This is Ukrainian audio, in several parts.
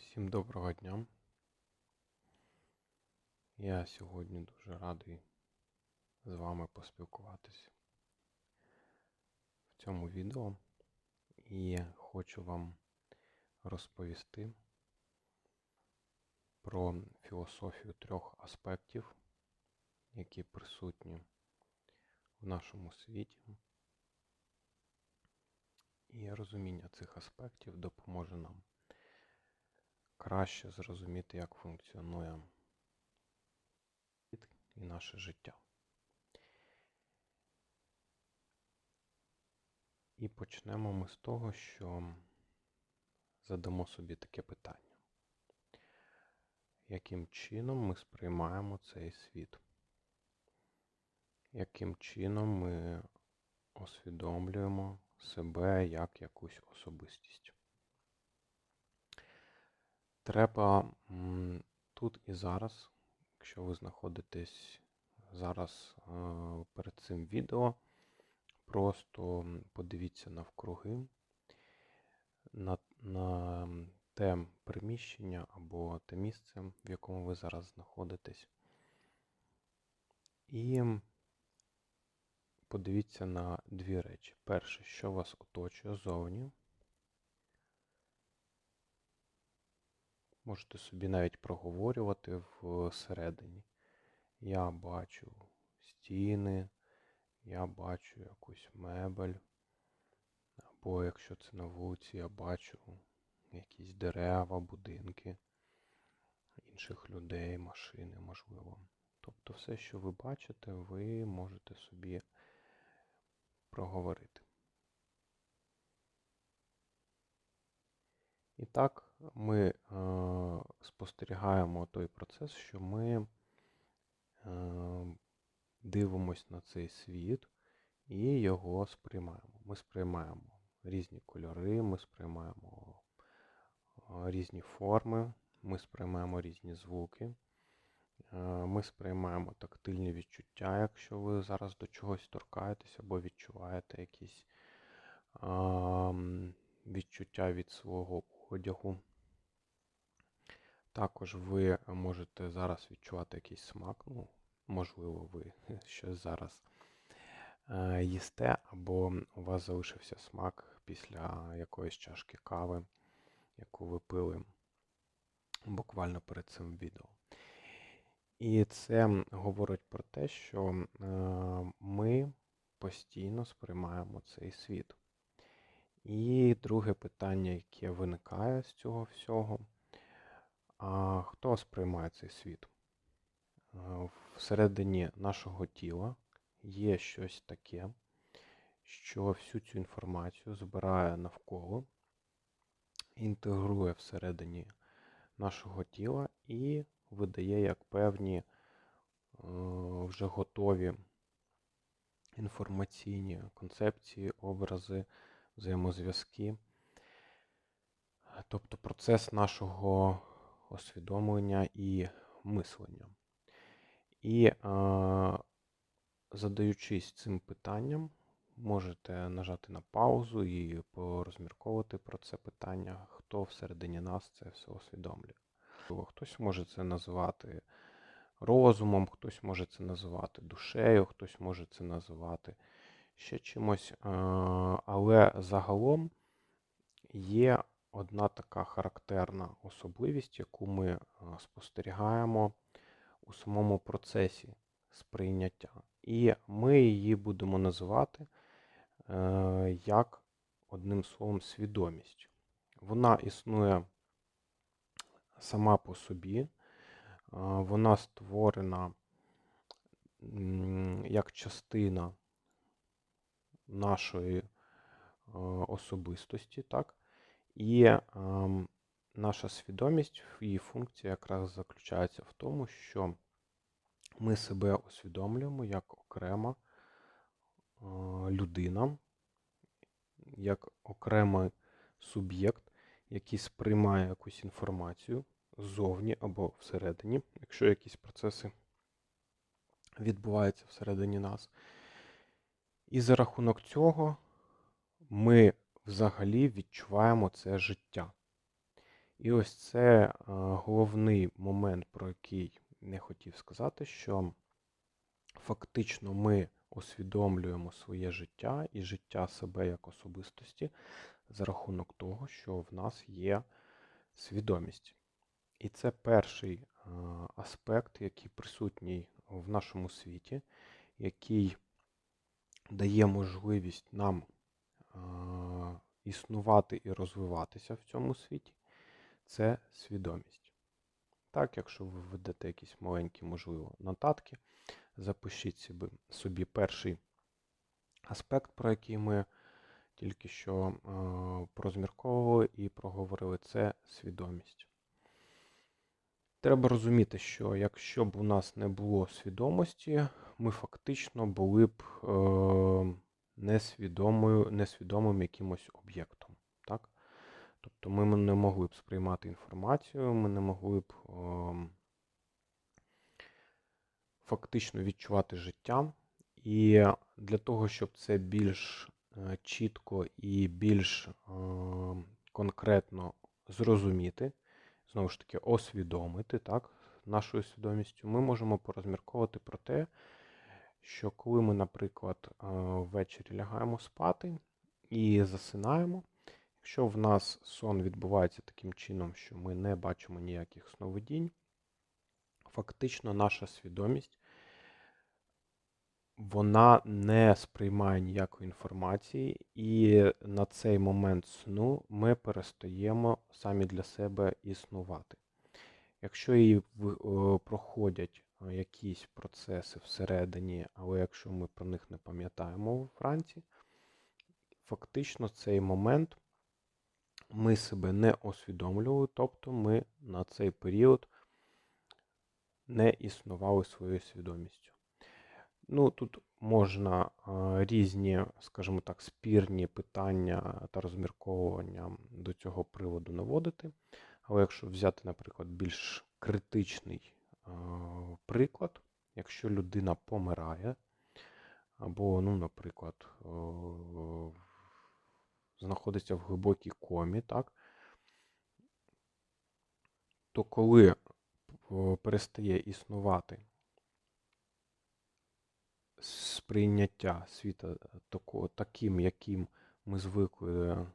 Усім доброго дня. Я сьогодні дуже радий з вами поспілкуватись в цьому відео і хочу вам розповісти про філософію трьох аспектів, які присутні в нашому світі. І розуміння цих аспектів допоможе нам краще зрозуміти, як функціонує світ і наше життя. І почнемо ми з того, що задамо собі таке питання. Яким чином ми сприймаємо цей світ? Яким чином ми усвідомлюємо себе як якусь особистість? Треба тут і зараз, якщо ви знаходитесь зараз е, перед цим відео, просто подивіться навкруги на, на те приміщення або те місце, в якому ви зараз знаходитесь. І подивіться на дві речі. Перше, що вас оточує зовні. Можете собі навіть проговорювати всередині. Я бачу стіни, я бачу якусь мебель. Або якщо це на вулиці, я бачу якісь дерева, будинки, інших людей, машини, можливо. Тобто все, що ви бачите, ви можете собі проговорити. І так ми е, спостерігаємо той процес, що ми е, дивимось на цей світ і його сприймаємо. Ми сприймаємо різні кольори, ми сприймаємо е, різні форми, ми сприймаємо різні звуки, ми сприймаємо тактильні відчуття, якщо ви зараз до чогось торкаєтесь або відчуваєте якісь е, відчуття від свого одягу. Також ви можете зараз відчувати якийсь смак, ну, можливо, ви щось зараз е, їсте, або у вас залишився смак після якоїсь чашки кави, яку ви пили буквально перед цим відео. І це говорить про те, що е, ми постійно сприймаємо цей світ. І друге питання, яке виникає з цього всього, а хто сприймає цей світ? Е, всередині нашого тіла є щось таке, що всю цю інформацію збирає навколо, інтегрує всередині нашого тіла і видає як певні е, вже готові інформаційні концепції, образи взаємозв'язки. Тобто процес нашого усвідомлення і мислення. І задаючись цим питанням, можете нажати на паузу і порозмірковувати про це питання, хто всередині нас це все усвідомлює. Хтось може це називати розумом, хтось може це називати душею, хтось може це називати ще чимось. Але загалом є одна така характерна особливість, яку ми е, спостерігаємо у самому процесі сприйняття. І ми її будемо називати е, як одним словом свідомість. Вона існує сама по собі, вона створена як частина нашої е, особистості, так? І наша свідомість, її функція якраз заключається в тому, що ми себе усвідомлюємо як окрема людина, як окремий суб'єкт, який сприймає якусь інформацію ззовні або всередині, якщо якісь процеси відбуваються всередині нас. І за рахунок цього ми взагалі відчуваємо це життя. І ось це е, головний момент, про який не хотів сказати, що фактично ми усвідомлюємо своє життя і життя себе як особистості за рахунок того, що в нас є свідомість. І це перший е, аспект, який присутній в нашому світі, який дає можливість нам існувати і розвиватися в цьому світі, це свідомість. Так, якщо ви ведете якісь маленькі, можливо, нотатки, запишіть собі, собі перший аспект, про який ми тільки що е, порозмірковували і проговорили, це свідомість. Треба розуміти, що якщо б у нас не було свідомості, ми фактично були б е, несвідомою, несвідомим якимось об'єктом. Так? Тобто ми не могли б сприймати інформацію, ми не могли б е, фактично відчувати життя. І для того, щоб це більш е, чітко і більш е, конкретно зрозуміти, знову ж таки, освідомити так, нашою свідомістю, ми можемо порозмірковувати про те, що коли ми, наприклад, е, ввечері лягаємо спати і засинаємо, якщо в нас сон відбувається таким чином, що ми не бачимо ніяких сновидінь, фактично наша свідомість вона не сприймає ніякої інформації, і на цей момент сну ми перестаємо самі для себе існувати. Якщо її проходять якісь процеси всередині, але якщо ми про них не пам'ятаємо вранці, фактично цей момент ми себе не усвідомлювали, тобто ми на цей період не існували своєю свідомістю. Ну, Тут можна різні, скажімо так, спірні питання та розмірковування до цього приводу наводити. Але якщо взяти, наприклад, більш критичний приклад, якщо людина помирає, або, ну, наприклад, знаходиться в глибокій комі, так, то коли перестає існувати сприйняття світа таким, яким ми звикли е,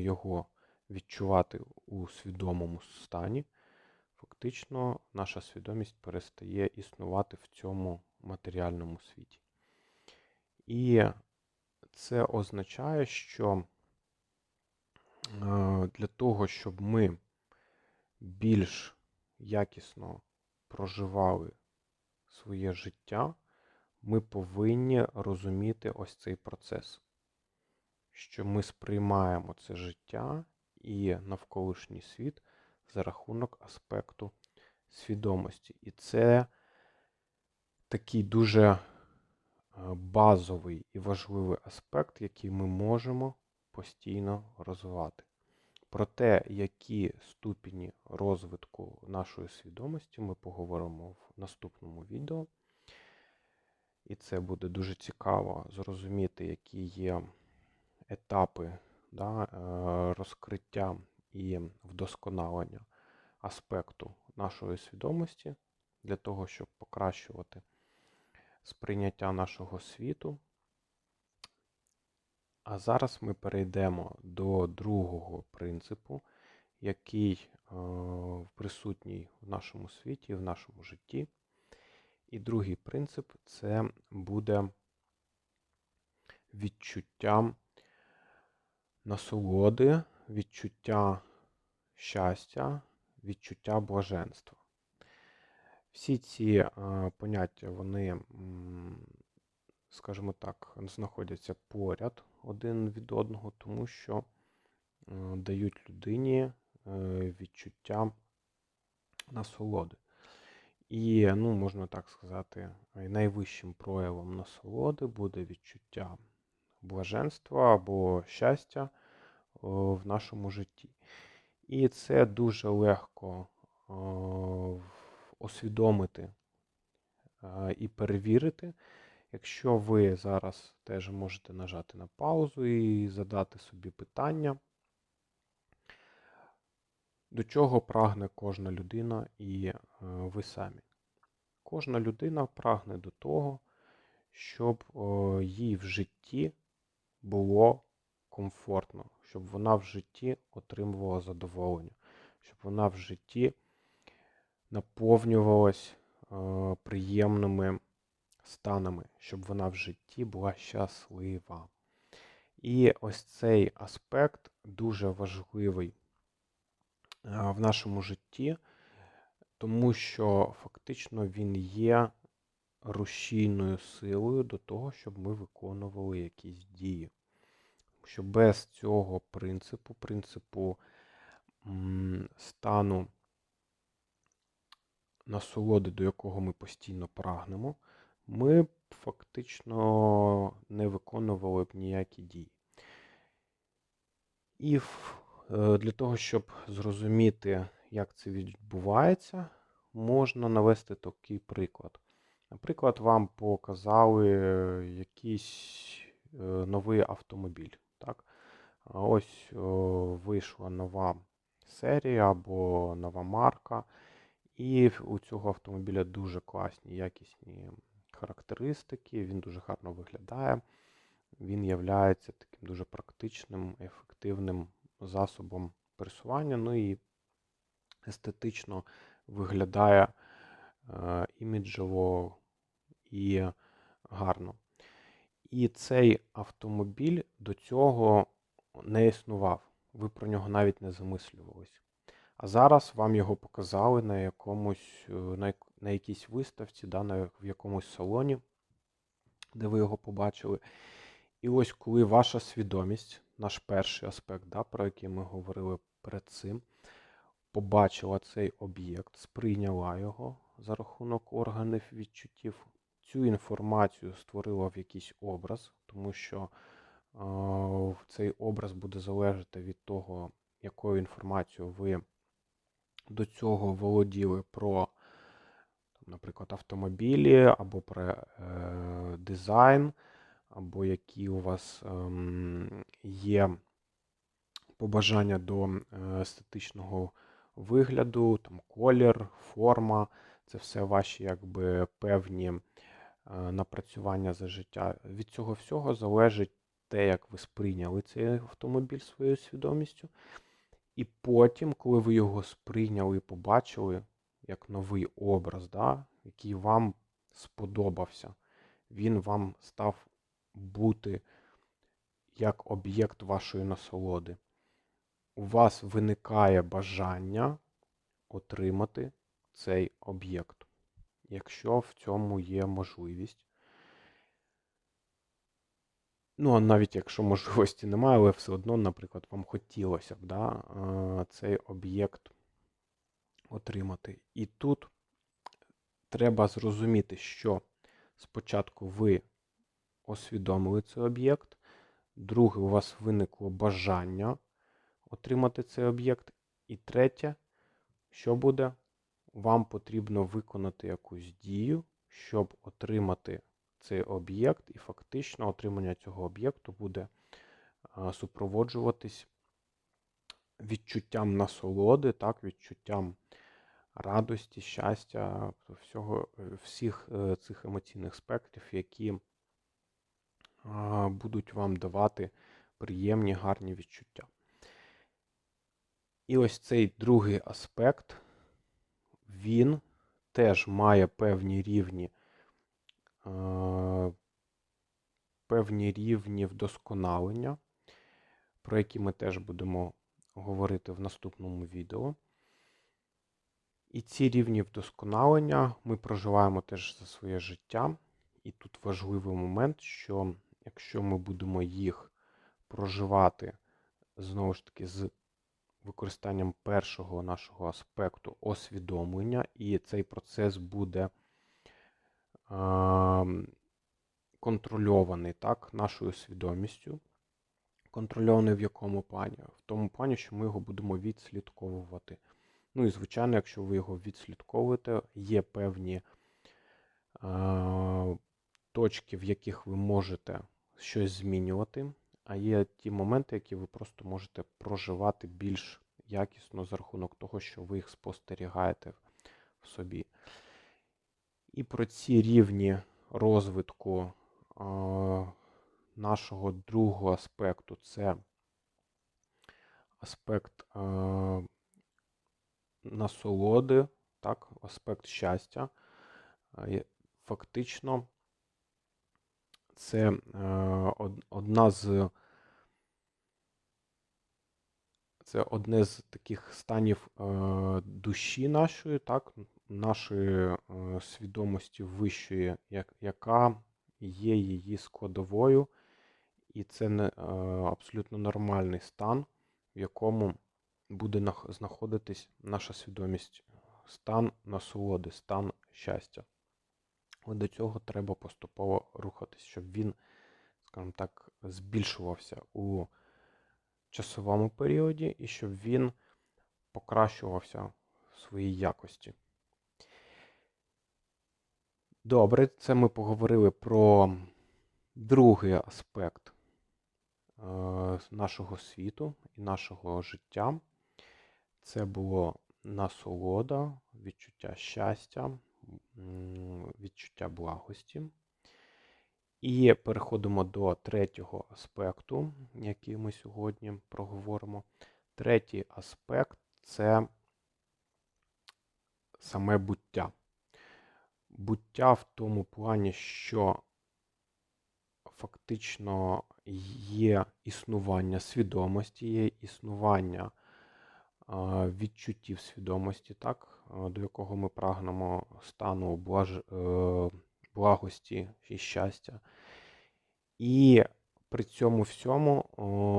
його відчувати у свідомому стані, фактично наша свідомість перестає існувати в цьому матеріальному світі. І це означає, що е, для того, щоб ми більш якісно проживали своє життя, ми повинні розуміти ось цей процес, що ми сприймаємо це життя і навколишній світ за рахунок аспекту свідомості. І це такий дуже е, базовий і важливий аспект, який ми можемо постійно розвивати. Про те, які ступені розвитку нашої свідомості, ми поговоримо в наступному відео. І це буде дуже цікаво зрозуміти, які є етапи да, е, розкриття і вдосконалення аспекту нашої свідомості для того, щоб покращувати сприйняття нашого світу. А зараз ми перейдемо до другого принципу, який е, присутній в нашому світі, в нашому житті. І другий принцип це буде відчуття насолоди, відчуття щастя, відчуття блаженства. Всі ці е, поняття, вони, скажімо так, знаходяться поряд один від одного, тому що е, дають людині е, відчуття насолоди. І, ну, можна так сказати, найвищим проявом насолоди буде відчуття блаженства або щастя в нашому житті. І це дуже легко освідомити і перевірити. Якщо ви зараз теж можете нажати на паузу і задати собі питання, До чого прагне кожна людина і е, ви самі? Кожна людина прагне до того, щоб їй в житті було комфортно, щоб вона в житті отримувала задоволення, щоб вона в житті наповнювалась е, приємними станами, щоб вона в житті була щаслива. І ось цей аспект дуже важливий е, в нашому житті, тому що фактично він є рушійною силою до того, щоб ми виконували якісь дії. Що без цього принципу, принципу стану насолоди, до якого ми постійно прагнемо, ми фактично не виконували б ніякі дії. І е, для того, щоб зрозуміти, як це відбувається, можна навести такий приклад. Наприклад, вам показали якийсь е, новий автомобіль. Так? Ось о, вийшла нова серія або нова марка, і у цього автомобіля дуже класні, якісні характеристики, він дуже гарно виглядає. Він є таким дуже практичним, ефективним засобом пересування, ну і естетично виглядає е, іміджево і гарно. І цей автомобіль до цього не існував. Ви про нього навіть не замислювались. А зараз вам його показали на якомусь, е, на, на якійсь виставці, да, на, в якомусь салоні, де ви його побачили. І ось коли ваша свідомість, наш перший аспект, да, про який ми говорили перед цим, побачила цей об'єкт, сприйняла його за рахунок органів відчуттів, цю інформацію створила в якийсь образ, тому що цей образ буде залежати від того, якою інформацією ви до цього володіли про, наприклад, автомобілі або про е, дизайн, або які у вас ем, є побажання до е, естетичного вигляду, там колір, форма, це все ваші якби певні напрацювання за життя. Від цього всього залежить те, як ви сприйняли цей автомобіль своєю свідомістю. І потім, коли ви його сприйняли і побачили як новий образ, да, який вам сподобався, він вам став бути як об'єкт вашої насолоди. У вас виникає бажання отримати цей об'єкт, якщо в цьому є можливість. Ну, а навіть якщо можливості немає, але все одно, наприклад, вам хотілося б да, е, цей об'єкт отримати. І тут треба зрозуміти, що спочатку ви освідомили цей об'єкт, друге, у вас виникло бажання отримати цей об'єкт. І третє, що буде? Вам потрібно виконати якусь дію, щоб отримати цей об'єкт, і фактично отримання цього об'єкту буде супроводжуватись відчуттям насолоди, так, відчуттям радості, щастя, всього, всіх е, цих емоційних спектрів, які будуть вам давати приємні, гарні відчуття. І ось цей другий аспект, він теж має певні рівні, е, певні рівні вдосконалення, про які ми теж будемо говорити в наступному відео. І ці рівні вдосконалення ми проживаємо теж за своє життя. І тут важливий момент, що якщо ми будемо їх проживати знову ж таки з використанням першого нашого аспекту освідомлення, і цей процес буде контрольований так, нашою свідомістю. Контрольований в якому плані? В тому плані, що ми його будемо відслідковувати. Ну і, звичайно, якщо ви його відслідковуєте, є певні а, точки, в яких ви можете щось змінювати, а є ті моменти, які ви просто можете проживати більш якісно за рахунок того, що ви їх спостерігаєте в собі. І про ці рівні розвитку е, нашого другого аспекту це аспект е, насолоди, так, аспект щастя. Фактично, це е, одна з це одне з таких станів е, душі нашої, так, нашої е, свідомості вищої, яка є її складовою, і це не, абсолютно нормальний стан, в якому буде знаходитись наша свідомість, стан насолоди, стан щастя. От до цього треба поступово рухатись, щоб він, скажімо так, збільшувався у часовому періоді і щоб він покращувався в своїй якості. Добре, це ми поговорили про другий аспект е, нашого світу і нашого життя. Це було насолода, відчуття щастя, відчуття благості. І переходимо до третього аспекту, який ми сьогодні проговоримо. Третій аспект це саме буття. Буття в тому плані, що фактично є існування свідомості, є існування відчуттів свідомості, так, до якого ми прагнемо стану блаж... е, благості і щастя. І при цьому всьому,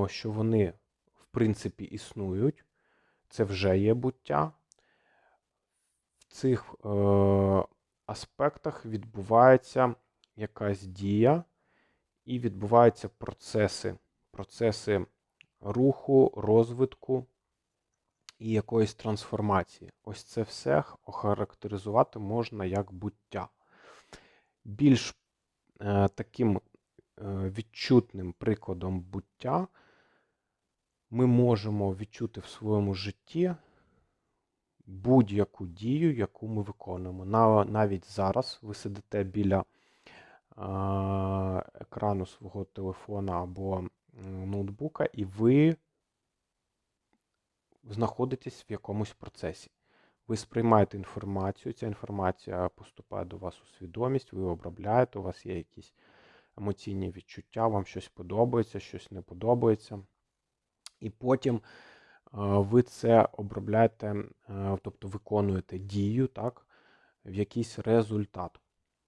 що вони, в принципі, існують, це вже є буття. В цих е, аспектах відбувається якась дія, і відбуваються процеси, процеси руху, розвитку і якоїсь трансформації. Ось це все охарактеризувати можна як буття. Більш е, таким е, відчутним прикладом буття ми можемо відчути в своєму житті будь-яку дію, яку ми виконуємо. На, навіть зараз ви сидите біля а, екрану свого телефона або ноутбука, і ви знаходитесь в якомусь процесі. Ви сприймаєте інформацію, ця інформація поступає до вас у свідомість, ви обробляєте, у вас є якісь емоційні відчуття, вам щось подобається, щось не подобається. І потім е, ви це обробляєте, е, тобто виконуєте дію, так, в якийсь результат.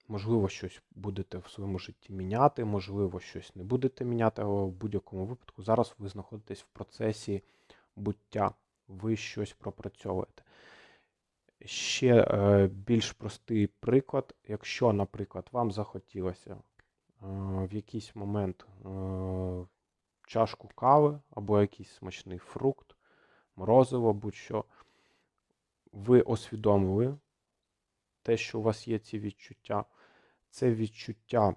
Можливо, щось будете в своєму житті міняти, можливо, щось не будете міняти, але в будь-якому випадку зараз ви знаходитесь в процесі буття, ви щось пропрацьовуєте. Ще е, більш простий приклад, якщо, наприклад, вам захотілося е, в якийсь момент е, чашку кави або якийсь смачний фрукт, морозиво, будь-що, ви освідомили те, що у вас є ці відчуття. Це відчуття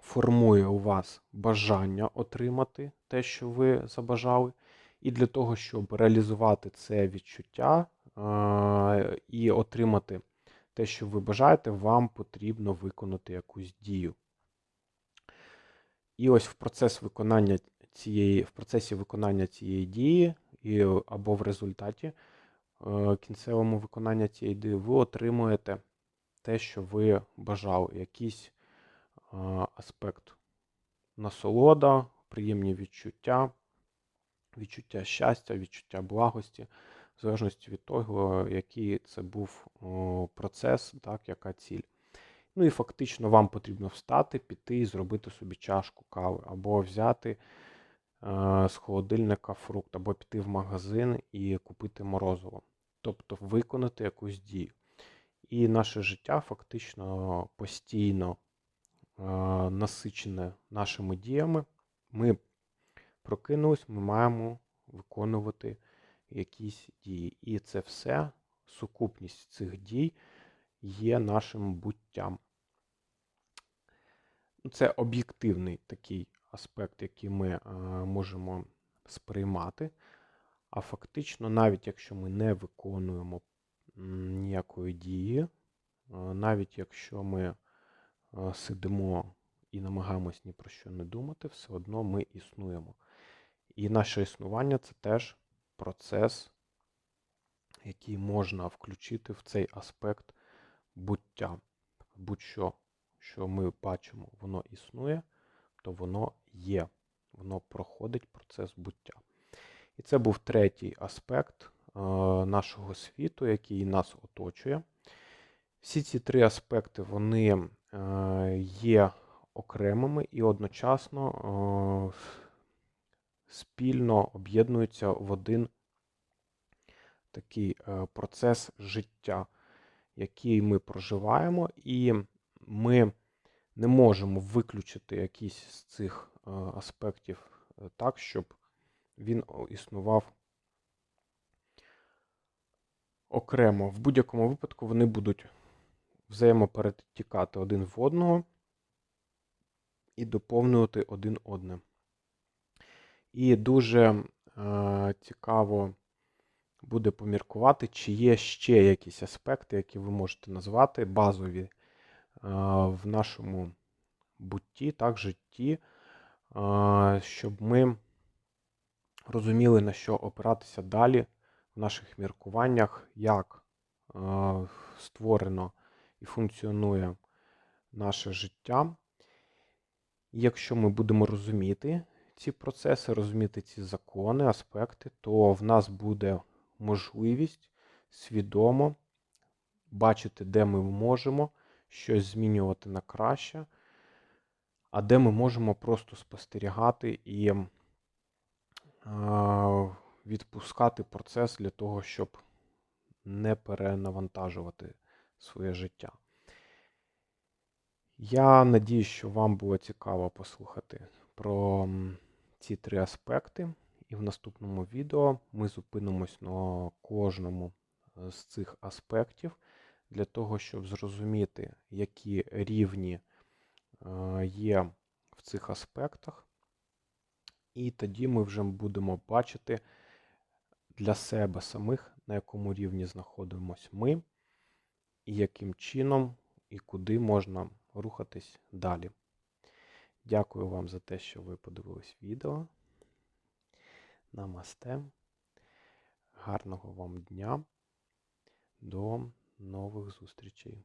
формує у вас бажання отримати те, що ви забажали. І для того, щоб реалізувати це відчуття і отримати те, що ви бажаєте, вам потрібно виконати якусь дію. І ось в процес виконання цієї, в процесі виконання цієї дії, і, або в результаті е, кінцевому виконання цієї дії, ви отримуєте те, що ви бажали, якийсь аспект. Насолода, приємні відчуття, відчуття щастя, відчуття благості, в залежності від того, який це був процес, так, яка ціль. Ну і фактично вам потрібно встати, піти і зробити собі чашку кави, або взяти е, з холодильника фрукт, або піти в магазин і купити морозиво. Тобто виконати якусь дію. І наше життя фактично постійно е, насичене нашими діями. Ми прокинулись, ми маємо виконувати якісь дії. І це все, сукупність цих дій є нашим буттям. Це об'єктивний такий аспект, який ми е, можемо сприймати. А фактично, навіть якщо ми не виконуємо ніякої дії, е, навіть якщо ми е, сидимо і намагаємось ні про що не думати, все одно ми існуємо. І наше існування це теж процес, який можна включити в цей аспект буття. Будь-що, що ми бачимо, воно існує, то воно є, воно проходить процес буття. І це був третій аспект е, нашого світу, який нас оточує. Всі ці три аспекти вони е, є окремими і одночасно е, спільно об'єднуються в один такий е, процес життя, який ми проживаємо, і ми не можемо виключити якийсь з цих е, аспектів е, так, щоб він існував окремо. В будь-якому випадку вони будуть взаємоперетікати один в одного і доповнювати один одне. І дуже е, цікаво буде поміркувати, чи є ще якісь аспекти, які ви можете назвати базові е, в нашому бутті, так, житті, е, щоб ми розуміли, на що опиратися далі в наших міркуваннях, як е, створено і функціонує наше життя. Якщо ми будемо розуміти ці процеси, розуміти ці закони, аспекти, то в нас буде можливість свідомо бачити, де ми можемо щось змінювати на краще, а де ми можемо просто спостерігати і відпускати процес для того, щоб не перенавантажувати своє життя. Я надію, що вам було цікаво послухати про ці три аспекти. І в наступному відео ми зупинимось на кожному е, з цих аспектів для того, щоб зрозуміти, які рівні е, є в цих аспектах. І тоді ми вже будемо бачити для себе самих, на якому рівні знаходимося ми, і яким чином і куди можна рухатись далі. Дякую вам за те, що ви подивились відео. Намасте. Гарного вам дня. До нових зустрічей.